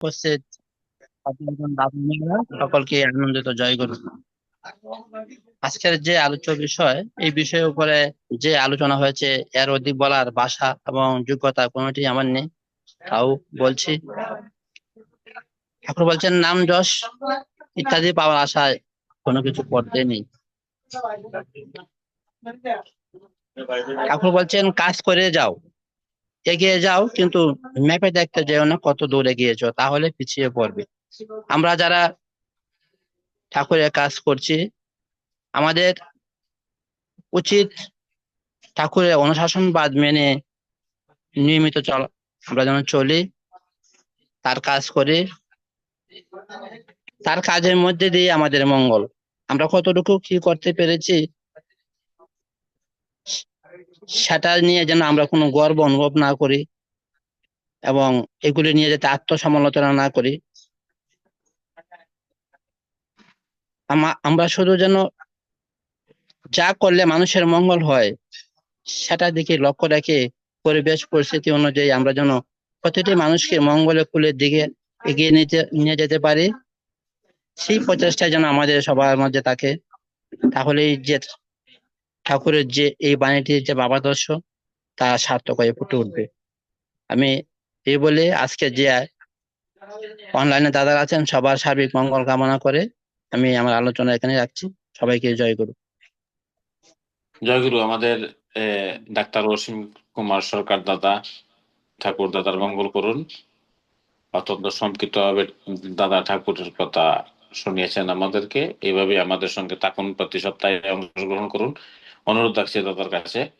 উপস্থিত সকলকে আনন্দিত, জয় করু আজকের যে আলোচ্য বিষয়, এই বিষয়ের উপরে যে আলোচনা হয়েছে, এর অধিক বলার ভাষা এবং যোগ্যতা কোনোটি আমার নেই, তাও বলছি। ঠাকুর বলছেন, নাম যশ, ইত্যাদি পাওয়ার আশায় কোনো কিছু করতে নেই। ঠাকুর বলছেন, কাজ করে যাও। এগিয়ে যাও, কিন্তু ম্যাপে দেখতে যেও না কত দূর এগিয়েছো, তাহলে পিছিয়ে পড়বে। আমরা যারা ঠাকুরের কাজ করছি, আমাদের উচিত ঠাকুরের অনুশাসনবাদ মেনে নিয়মিত চল। আমরা যেন চলি, তার কাজ করি, তার কাজের মধ্যে দিয়ে আমাদের মঙ্গল। আমরা কতটুকু কি করতে পেরেছি সেটা নিয়ে যেন আমরা কোনো গর্ব অনুভব না করি এবং এগুলি নিয়ে যাতে আত্মসমালোচনা না করি। আমরা শুধু যেন যা করলে মানুষের মঙ্গল হয়, সেটা দিকে লক্ষ্য রেখে পরিবেশ পরিস্থিতি অনুযায়ী আমরা যেন প্রতিটি মানুষকে মঙ্গলের কুলের দিকে এগিয়ে নিতে নিয়ে যেতে পারি, সেই প্রচেষ্টা যেন আমাদের সবার মধ্যে থাকে। তাহলেই যে ঠাকুরের যে এই বাণীটির যে বাবাদর্শ তা সার্থক হয়ে ফুটে উঠবে। আমি এই বলে আজকে যে অনলাইনে দাদা আছেন সবার সার্বিক মঙ্গল কামনা করে আমি আমার আলোচনা এখানে রাখছি। সবাইকে জয় করু জয়গুরু আমাদের আহ, ডাক্তার অসীম কুমার সরকার দাদা ঠাকুর দাদার মঙ্গল করুন। অত্যন্ত সংক্ষিপ্ত ভাবে দাদা ঠাকুরের কথা শুনিয়েছেন আমাদেরকে। এইভাবে আমাদের সঙ্গে তাকুন প্রতি সপ্তাহে অংশগ্রহণ করুন। অনুরোধ রাখছি দাদার কাছে।